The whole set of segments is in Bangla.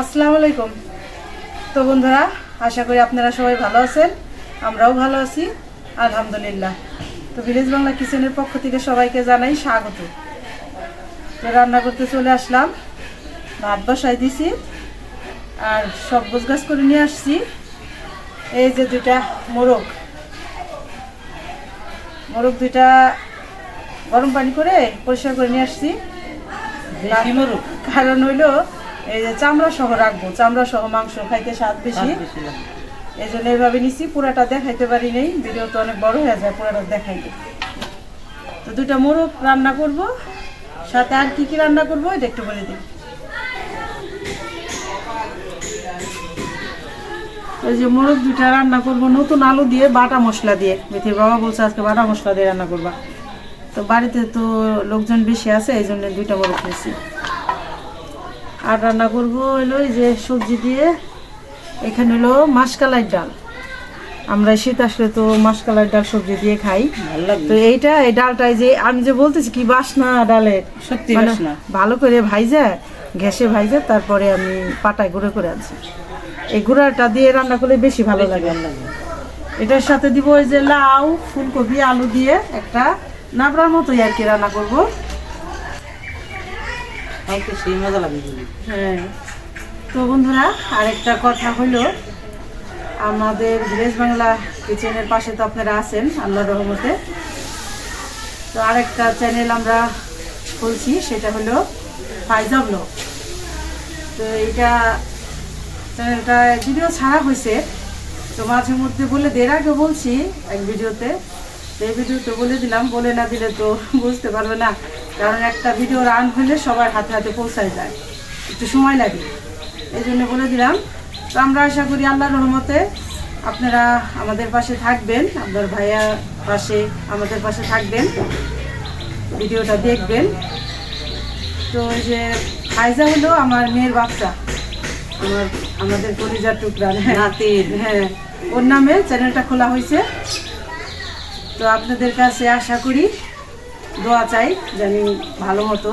আসসালামু আলাইকুম। তো বন্ধুরা আশা করি আপনারা সবাই ভালো আছেন আমরাও ভালো আছি আলহামদুলিল্লাহ। তো ভিলেজ বাংলা কিচেনের পক্ষ থেকে সবাইকে জানাই স্বাগত। তো রান্না করতে চলে আসলাম ভাত বসাই দিছি আর সব গাছ করে নিয়ে আসছি। এই যে দুইটা মোরগ। মোরগ দুইটা গরম পানি করে পরিষ্কার করে নিয়ে আসছি। কারণ হইল এই যে চামড়া সহ রাখব চামড়া সহ মাংস খাইতে স্বাদ বেশি। এই জন্য এইভাবে নিছি পুরাটা দেখাইতে পারি নেই ভিডিও তো অনেক বড় হয়ে যায় পুরাটা দেখাইতে তো দুটা মোরগ রান্না করব সাথে আর কি কি রান্না করব এটা একটু বলে দিই। ওই যে মোরগ দুটা রান্না করব নতুন আলু দিয়ে বাটা মশলা দিয়ে। মেথির বাবা বলছে আজকে বাটা মশলা দিয়ে রান্না করবা। তো বাড়িতে তো লোকজন বেশি আছে এই জন্য দুইটা মোরগ নিয়েছি আর রান্না করব হলো এই যে সবজি দিয়ে। এখানে হলো মাসকালাই ডাল। আমরা শীত আসলে তো মাসকালাই ডাল সবজি দিয়ে খাই। তো এইটা এই ডালটাই যে আমি যে বলতেছি কি বাসনা ডালের সত্যি মানে ভালো করে ভাইজা ঘ্যাসে ভাইজা তারপরে আমি পাটায় গুঁড়ো করে আনছি। এই গুঁড়াটা দিয়ে রান্না করলে বেশি ভালো লাগে। এটার সাথে দিব ওই যে লাউ ফুলকপি আলু দিয়ে একটা নাবড়ার মতোই আর কি রান্না করব। সেই মজা কিন্তু। হ্যাঁ। তো বন্ধুরা, আরেকটা কথা হলো, আমাদের ভিলেজ বাংলা কিচেনের পাশে তো আপনারা আছেন আল্লাহ রহমতে। তো আরেকটা চ্যানেল আমরা খুলছি, সেটা হলো ফাইজা ব্লগ। তো এইটা চ্যানেলটা ভিডিও ছাড়া হয়েছে। তো মাঝে মধ্যে বলে দের আগে বলছি এক ভিডিওতে তো এই ভিডিওতে বলে দিলাম বলে না দিলে তো বুঝতে পারবে না। কারণ একটা ভিডিও রান হলে সবার হাতে হাতে পৌঁছায় যায়। একটু সময় লাগে। এই জন্য বলে দিলাম। তো আমরা আশা করি আল্লাহ রহমতে আপনারা আমাদের পাশে থাকবেন। আপনার ভাইয়া পাশে আমাদের পাশে থাকবেন। ভিডিওটা দেখবেন। তো ওই যে ফাইজা হলো আমার মেয়ের বাচ্চা। আমার আমাদের কলিজার টুকরা। হ্যাঁ নাতির। হ্যাঁ ওর নামে চ্যানেলটা খোলা হয়েছে। তো আপনাদের কাছে আশা করি দোয়া চাই জানি ভালো মতো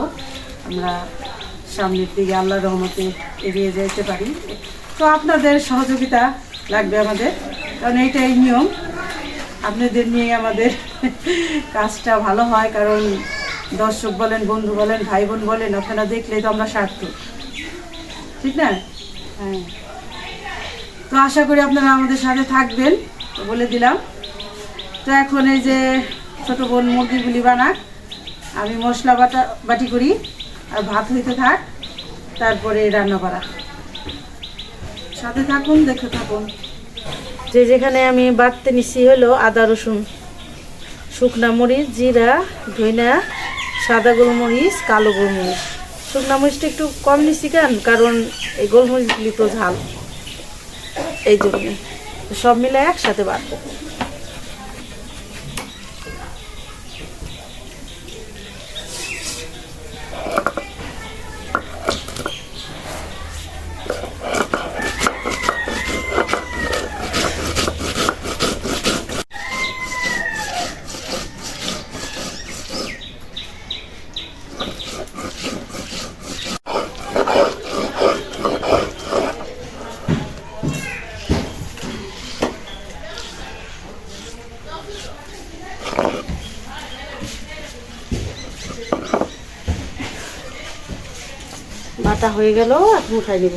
আমরা সামনের দিকে আল্লাহ রহমতে এগিয়ে যেতে পারি। তো আপনাদের সহযোগিতা লাগবে আমাদের, কারণ এইটাই নিয়ম। আপনাদের নিয়ে আমাদের কাজটা ভালো হয়, কারণ দর্শক বলেন, বন্ধু বলেন ভাই বোন বলেন, আপনারা দেখলে তো আমরা সার্থক। ঠিক না? হ্যাঁ। তো আশা করি আপনারা আমাদের সাথে থাকবেন, বলে দিলাম। তো এখন এই যে ছোট বোন মুরগিগুলি বানাক, আমি মশলা বাটা বাটি করি আর ভাত হইতে থাক, তারপরে রান্না করা। সাথে থাকুন, দেখতে থাকুন। যে যেখানে আমি বাটতে নিছি হলো আদা, রসুন, শুকনা মরিচ, জিরা, ধইনা, সাদা গোলমরিচ, কালো গোলমরিচ। শুকনা মরিচটা একটু কম নিছি কেন? কারণ এই গোলমরিচগুলি তো ঝাল। এই জন্য। সব মিলে একসাথে বাটবো বাটা হয়ে গেল এখন খাই নিব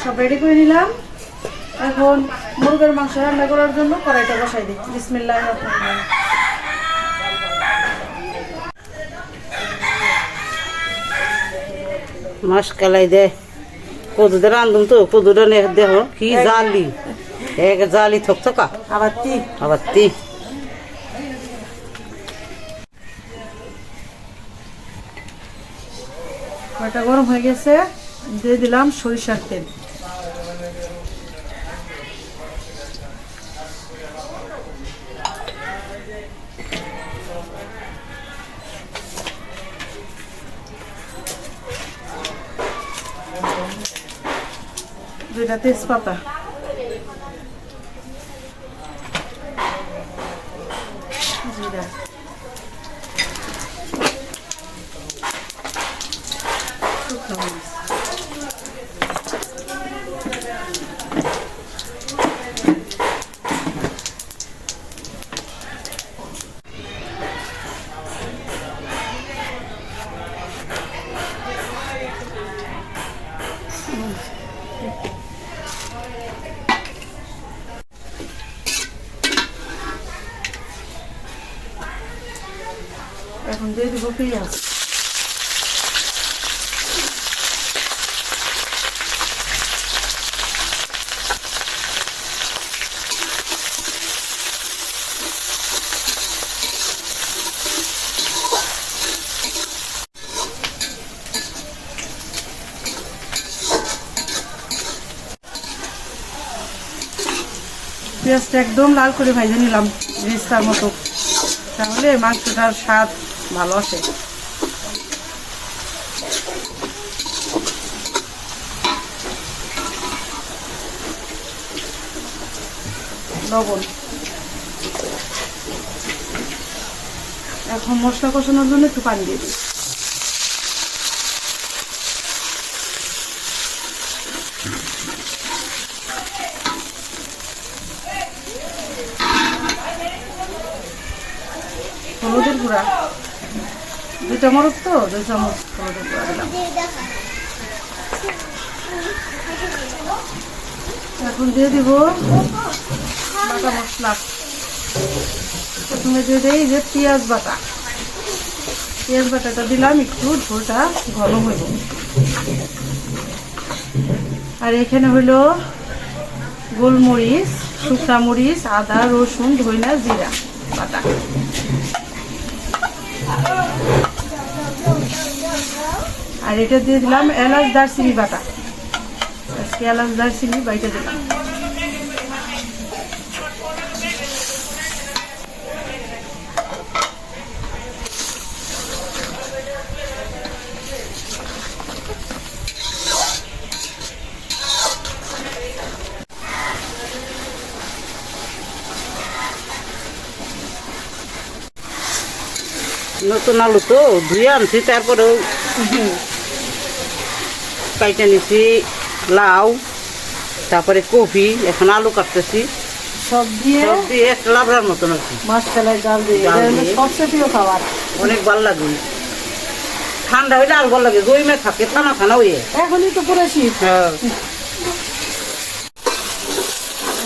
সব রেডি করে নিলাম এখন মুরগের মাংস রান্না করার জন্য কড়াইটা বসাই দিই। বিসমিল্লাহ মাস কালাই দে। কদুদের রান্ধুম তো? কদুটা নে দেহ? কি জালি? এক জালি থক থকা? আবার তি। আবার তি। কড়াইটা গরম হয়ে গেছে? দিয়ে দিলাম সরিষার তেল। এটা তেজপাতা জিরা শুকনো মরিচ। এখন দিয়ে দিব পেঁয়াজ পেঁয়াজটা একদম লাল করে ভাজে নিলাম, রিস্তার মতো। তাহলে মাংসটার স্বাদ ভালো আসে। লবণ। এখন মশলা কষানোর জন্য একটু পানি দিয়ে দিই হলুদের গুঁড়া দুই চামচ তো দুই চামচ এখন দিয়ে দিব বাটা মশলা। প্রথমে দিয়ে দেই যে পেঁয়াজ বাটা। পেঁয়াজ বাটাটা দিলাম, একটু ঝোলটা ঘন হইব। আর এখানে হইল গোলমরিচ, শুকনা মরিচ, আদা, রসুন ধইনা জিরা বাটা। আর এটা দিয়ে দিলাম এলাচ দারচিনি বাটা। আজকে এলাচ দারচিনি বাইটা দিলাম। নতুন আলু তো ধুয়ে আনছি তারপরেও কাইটে নিছি লাউ তারপরে কপি এখন আলু কাটতেছি। সব দিয়ে সব দিয়ে একটা লাবড়ার মতন আর কি মাছ কালাই ডাল দিয়ে। সবচেয়ে প্রিয় খাবার। অনেক ভালো লাগে। ঠান্ডা হইলে আর ভালো লাগে গইমে থাকে থানা থানা হইয়ে। এখনই তো পুরো শীত। হ্যাঁ।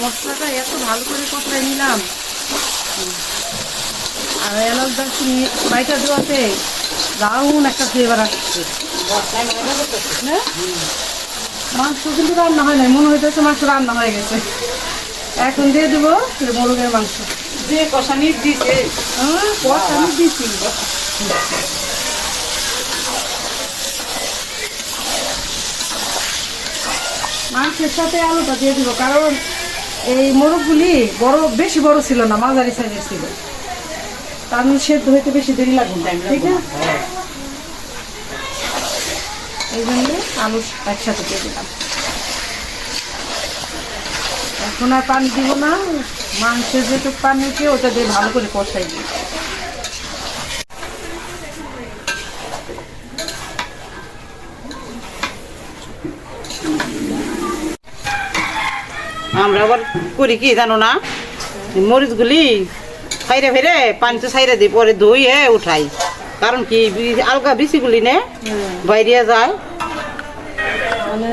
মশলাটা এত ভালো করে কষাই নিলাম। আর এলাচ দারচিনি বাইটা দেওয়াতে দারুণ একটা ফ্লেভার আসছে? মাংস কিন্তু রান্না হয় নাই মনে হইতেছে মাংস রান্না হয়ে গেছে। এখন দিয়ে দেবো মোরগের মাংস। যে কষানি দিছে। হ্যাঁ কষ আমি দিচ্ছি মাংসের সাথে আলুটা দিয়ে দিব কারণ এই মোরগগুলি বড় বেশি বড় ছিল না মাঝারি সাইজের ছিল। তার জন্য সেদ্ধ হইতে বেশি দেরি লাগবে ঠিক আছে? এই জন্য আলু একসাথে দিয়ে দিলাম। এখন আর পানি দিব না মাংসের যেটুকু পানি উঠে ওটা দিয়ে ভালো করে কষাই দিই আমরা আবার করি কি জানো না? মরিচগুলি সাইরে ফেরে, পানিতে সাইরে দিই, পরে ধুই ধুয়ে উঠাই। কারণ কি আলগা বিচিগুলি নে বাইরে যায়। মানে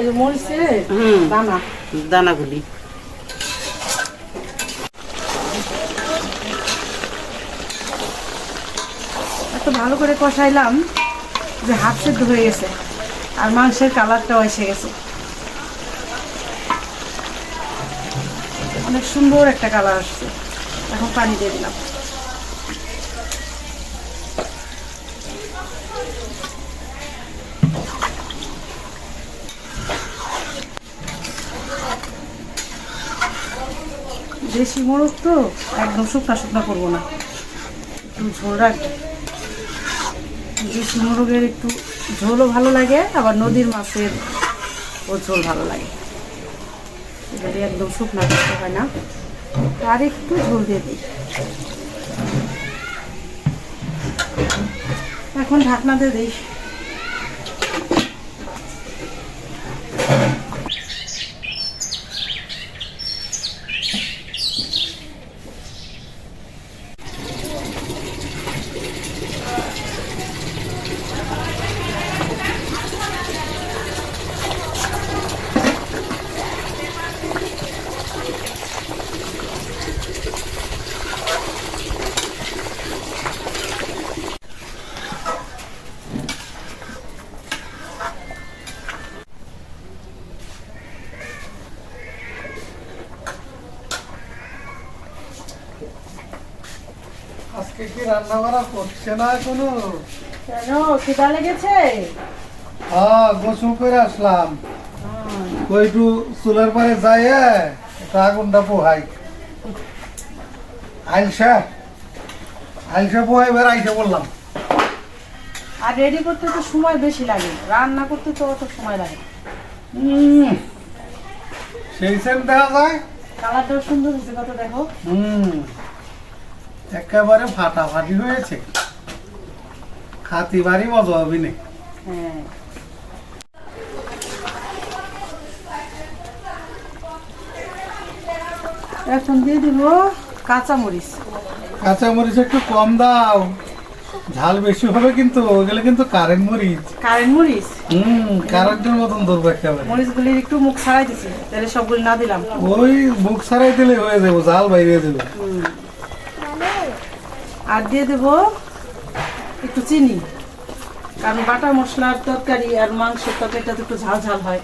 হুম। দানা। দানাগুলি। এত ভালো করে কষাইলাম যে হাফ সেদ্ধ হয়ে গেছে। আর মাংসের কালারটাও এসে গেছে। অনেক সুন্দর একটা কালার আসছে। এখন পানি দিয়ে দিলাম। দেশি মোরগ তো, একদম শুকনা শুকনা করব না। একটু ঝোল রাখব দেশি মোরগের একটু ঝোলও ভালো লাগে, আবার নদীর মাছের ও ঝোল ভালো লাগে। খিচুড়ি একদম শুকনা করতে হয় না। আর একটু ঝোল দিয়ে দিই। এখন ঢাকনা দিয়ে দিই। কি রান্না করা করছে না কোনো কেন? খিদা লেগেছে? হ্যাঁ গোসল করে আসলাম। ওই চুলের পরে যাই একটু আগুনটা পোহাই। আইলসা? আইলসা পোহাই বের আইসা বললাম। আর রেডি করতে তো সময় বেশি লাগে। রান্না করতে তো অত সময় লাগে সেই সেন দেখা যায়। কালারটাও সুন্দর হয়েছে কত দেখো। হুম একেবারে ফাটাফাটি হয়েছে। খাতি বাড়ি মজা হবে না। হ্যাঁ। এখন দিয়ে দিব কাঁচামরিচ। কাঁচা মরিচ একটু কম দাও। ঝাল বেশি হবে কিন্তু ওগুলো কিন্তু কারেন্ট মরিচ। কারেন্ট মরিচ? হুম কারেন্টের মতন ধরবো একেবারে। মরিচগুলির একটু মুখ ছাড়াই দিছি তাহলে সবগুলি না দিলাম। ওই বুক ছাড়াই দিলে হয়ে যাব জাল বাইরে যাবে। হুম। আর দিয়ে দেব একটু চিনি। কারণ বাটা মশলার তরকারি আর মাংসের তরকারিটা তো একটু ঝাল ঝাল হয়।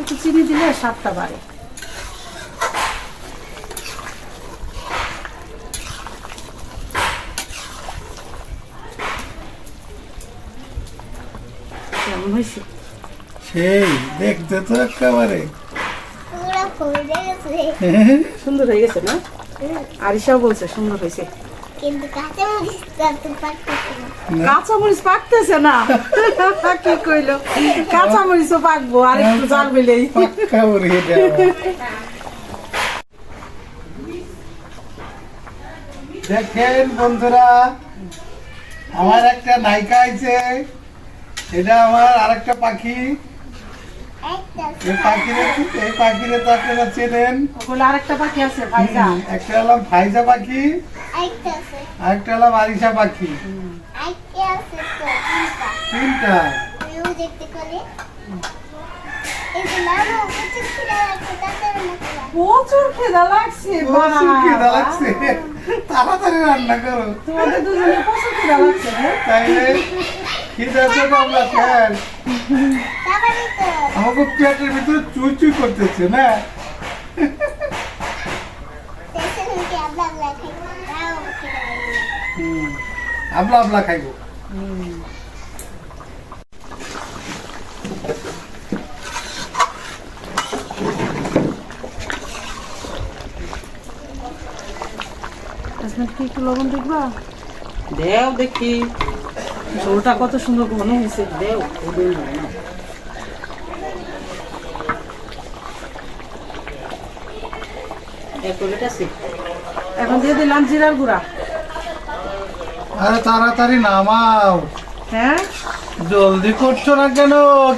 একটু চিনি দিলে স্বাদটা বাড়ে। কেমন হয়েছে? সেই দেখতে তো একেবারে। পুরো ফুলে গেছে। সুন্দর হয়ে গেছে না? আরিশাও বলছে সুন্দর হয়েছে। কিন্তু কাঁচা মরিচটা তো পারতেছে না। কাঁচা মরিচ পাকতেছে না? কি কইলো? কাঁচা মরিচও পাকবো আর একটু জাল দেওয়া দেখেন বন্ধুরা আমার একটা নায়িকা আছে এটা আমার আরেকটা পাখি। এই পাখিরে এই পাখিরে তো আপনারা চেনেন। ওগুলো আরেকটা পাখি আছে ভাইজা। একটা হলাম ফাইজা পাখি আছে। আরিশা পাখি। আছে তো তিনটা। তিনটা? দেখতে করে প্রচুর খেদা লাগছে প্রচুর বাবা। লাগছে। তাড়াতাড়ি রান্না করো। তোমাদের দুজনে প্রচুর খেদা লাগছে তাইলে খিদা তো আমরা তো আমাকে পেটের ভিতরে চুই চুই করতেছে না? আবলা আবলা খাইবো। কি একটু লবণ দেখবা? দেও দেখি। ঝোলটা কত সুন্দর ঘন হয়েছে দেও ওদের হবে না এক প্লেট আছে এখন দিয়ে দিলাম জিরার গুঁড়া। আরে তাড়াতাড়ি নামাও। হ্যাঁ? জলদি করছ না কেন?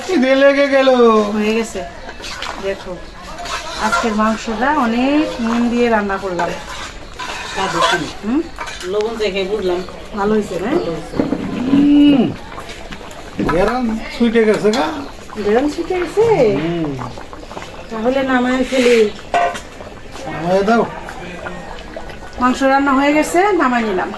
খিদে লেগে গেল। হয়ে গেছে। দেখো আজকের মাংসটা অনেক নুন দিয়ে রান্না করলাম। হুম? লবণ দেখে বুঝলাম। ভালো হয়েছে না হুম, এরম ছুটে গেছে গা। বেরন শিখে গেছে? তাহলে নামায় ফেলি। দাও। মাংস রান্না হয়ে গেছে, নামাই নিলাম।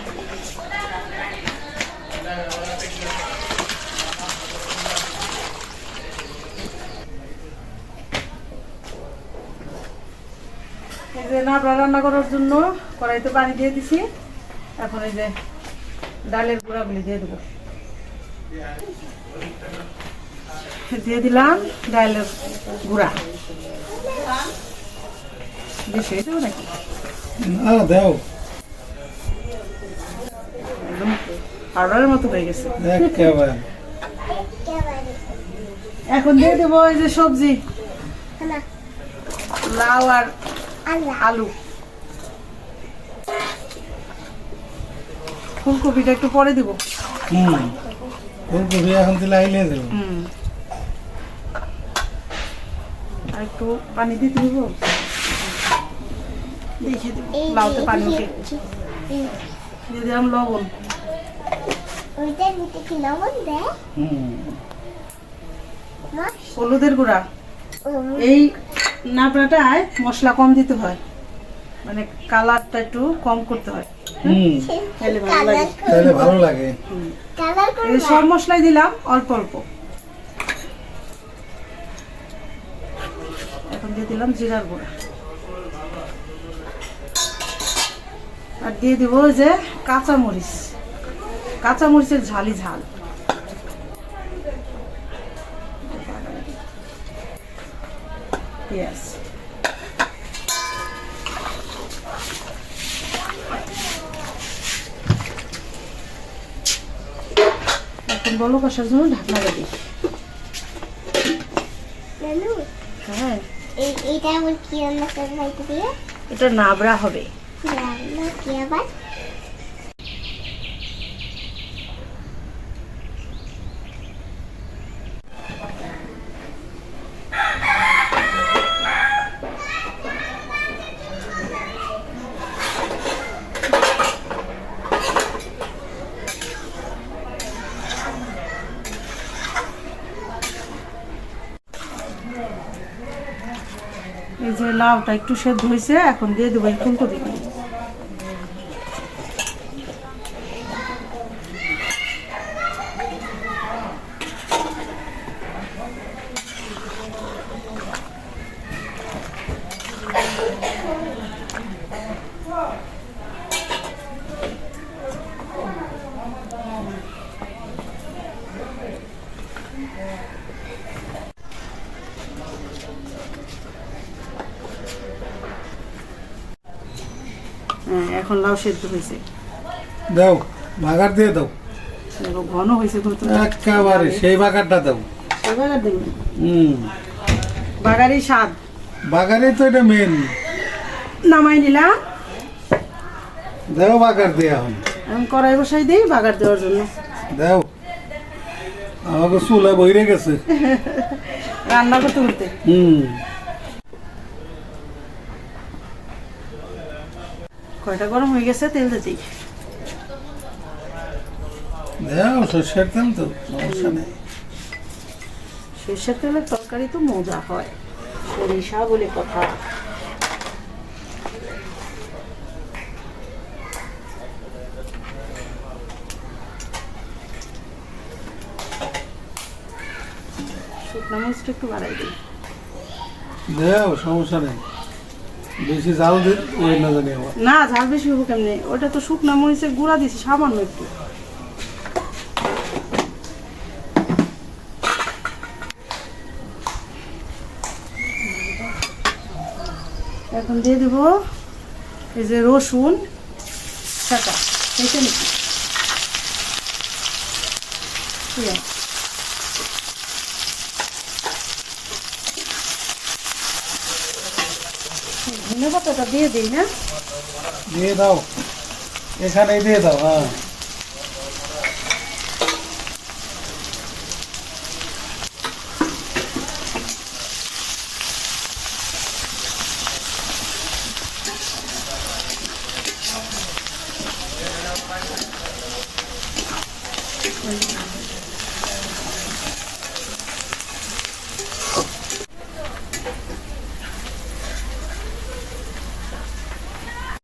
নাবড়া রান্না করার জন্য কড়াইতে পানি দিয়ে দিছি। এখন এই যে ডালের গুঁড়াগুলি দিয়ে দেবো। দিয়ে দিলাম ডালের গুঁড়া। বেশি হয়ে যাবে নাকি? না দাও। একদম পাউডারের মতো হয়ে গেছে। একেবারে। একেবারে এখন দিয়ে দেবো এই যে সবজি। লাউ আর আলু। ফুলকপিটা একটু পরে দিব। হুম। ফুলকপি এখন দিলে আইলে দেবো। আর একটু পানি দিতে দিব। দেখে দিব লাউতে পানি উঠে। দিয়ে দিলাম লবণ। হলুদের গুঁড়া। এই নাপড়াটায় মশলা কম দিতে হয়। মানে কালারটা একটু কম করতে হয়। তাহলে ভালো লাগে। কালার তাহলে ভালো লাগে। কালার এই করবা সব মশলাই দিলাম অল্প অল্প। এখন দিয়ে দিলাম জিরার গুঁড়া। আর দিয়ে দিব ওই যে কাঁচা মরিচ কাঁচা মরিচের ঝালি ঝাল। পেঁয়াজ এখন বলো কষার জন্য ঢাকনা দিই হ্যাঁ। এটা নাবড়া হবে। এই যে লাউটা একটু সেদ্ধ হয়েছে এখন দিয়ে দেবো ফুলকপি হ্যাঁ এখন লাউ সেদ্ধ হয়েছে। দাও বাগার দিয়ে দাও। ঘন হয়েছে একেবারে সেই বাগারটা দাও। বাগার দেবেন হুম। বাগারই স্বাদ। বাগারে তো এটা মেন নামাই নিলাম। দাও বাগার দিয়ে এখন। এখন কড়াই বসাই দিই বাগার দেওয়ার জন্য। দাও। আমাকে চুলা বইরে গেছে। রান্না করতে করতে। হুম। কয়টা গরম হয়ে গেছে? তেল দিতেই দাও সর্ষের তেল তো সমস্যা নেই। সরষের তেলের তরকারি তো মজা হয়। সরিষা বলে কথা। শুকনো মরিচটা একটু বাড়াই দিই। দাও সমস্যা নেই। বেশি জাল দিন ওই না জানি আমার না, ঝাল বেশি হব কেমনি? ওটা তো শুকনো মরিচের গুঁড়া দিছি, সামান্য একটু। এখন দিয়ে দেব এই যে রসুন নাকি ঠিক আছে। ধনে পাতাটা দিয়ে দিই না দিয়ে দাও। এখানেই দিয়ে দাও হ্যাঁ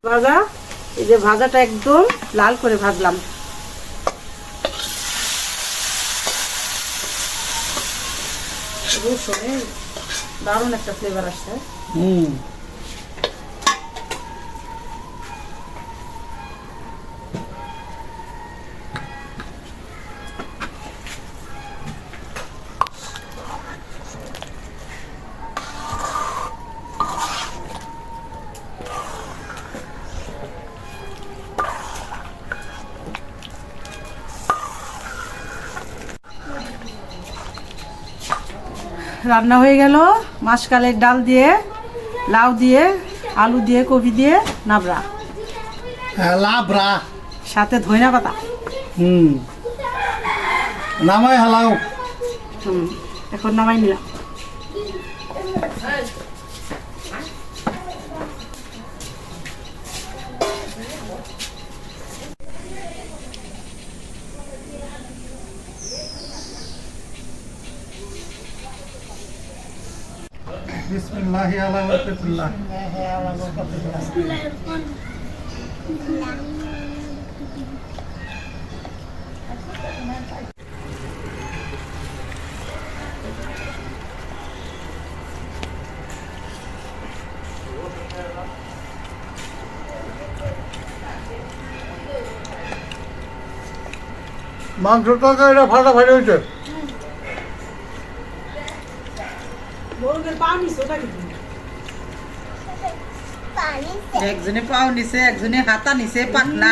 ভাজা এই যে ভাজাটা একদম লাল করে ভাজলাম। দারুণ একটা ফ্লেভার আসছে। হুম। রান্না হয়ে গেল। মাসকালের ডাল দিয়ে লাউ দিয়ে আলু দিয়ে কপি দিয়ে নাবরা লাবরা লাভরা সাথে ধইনা পাতা। হুম। নামাই হালাও। হুম এখন নামাই নিলাম। বিসমিল্লাহি আলা বরকাতুল্লাহ মাংস তরকারিটা ফাটাফাটি হয়েছে। মোরগের পা নিছো নাকি একজনে পাও নিছে একজনে হাতা নিছে পাতলা।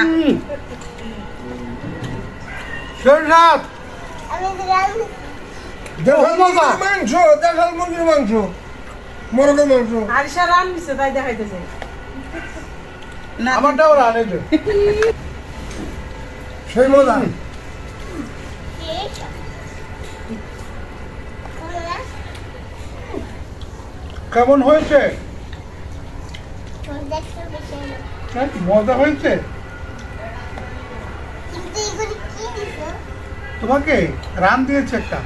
মাংস দেখাল মুরগির মাংস। মোরগের মাংস। আরিশা রান নিছে তাই দেখাইতেছে। না আমারটাও রানে দে সেই মজা? কেমন হয়েছে? না হ্যাঁ, মজা হয়েছে? তোমাকে রান দিয়েছে একটা।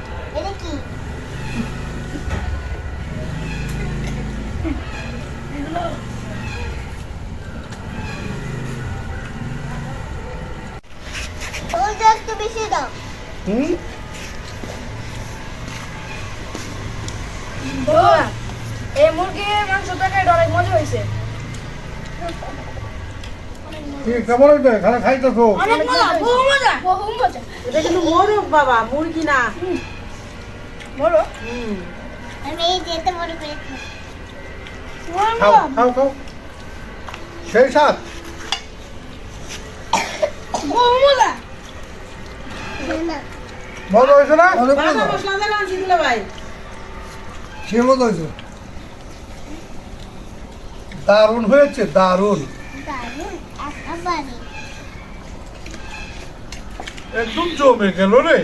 বেশি দাও। হুম? মুরগির অনেক মজা হয়েছে মোরগ মুরগি না। বলো হুম। আমি এই যেতে বড় করে খাই খাও খাও খাও। সেই সাত মজা। না। মজা হয়েছে না? মজা মশলা ভাই। মজা হয়েছে দারুণ হয়েছে দারুণ। একদম জমে গেল রে।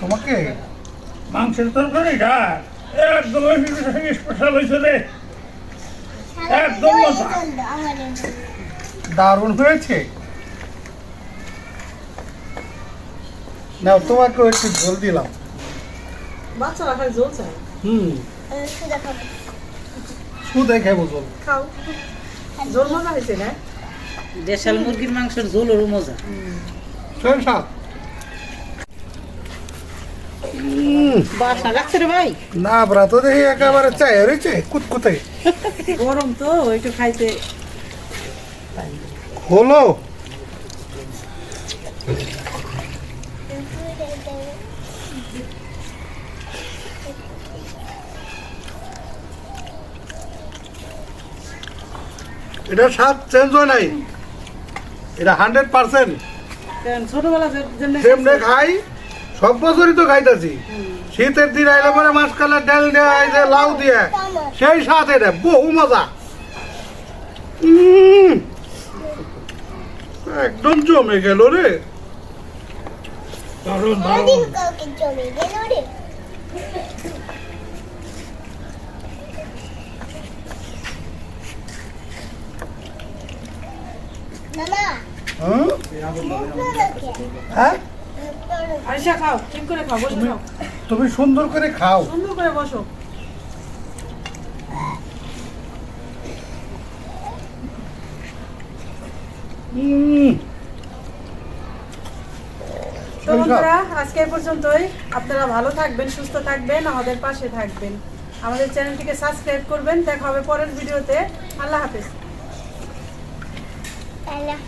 তোমাকে? মাংসের তরকারিটা একদম স্পেশাল হয়েছে রে। একদম। দারুণ হয়েছে। নাও তোমাকে একটু ঝোল দিলাম। বাচ্চারা খালি জল চায়। হুম। আমি সুদা খাব ঝোল। খাও। জল মজা হয়েছে না? দেশাল মুরগির মাংসের ঝোলেরও মজা। সেই সাত। বাসনা লাগছে রে ভাই। না ব্রা তো দেখি একেবারে চাই রয়েছে কুতকুতে গরম তো একটু খাইতে। হলো। এটা স্বাদ চেঞ্জ হয় নাই। এটা হান্ড্রেড পার্সেন্ট ছোটবেলা যেমনি খাই সব বছরই তো খাইতেছি। শীতের দিন আইলে পরে মাঝখানে ডাল দেওয়া লাউ দিয়ে। সেই স্বাদ এটা বহু মজা। উম, একদম জমে গেল রে। দারুণ সারাদিন কাউকে জমে গেল রে মামা হুম? মুখ দেখে হ্যাঁ? খাও ঠিক করে খাও বসে খাও তুমি সুন্দর করে খাও। সুন্দর করে বসো। তো বন্ধুরা আজকে এই পর্যন্তই। আপনারা ভালো থাকবেন সুস্থ থাকবেন আমাদের পাশে থাকবেন। আমাদের চ্যানেলটিকে সাবস্ক্রাইব করবেন। দেখা হবে পরের ভিডিওতে। আল্লাহ হাফেজ। আল্লাহ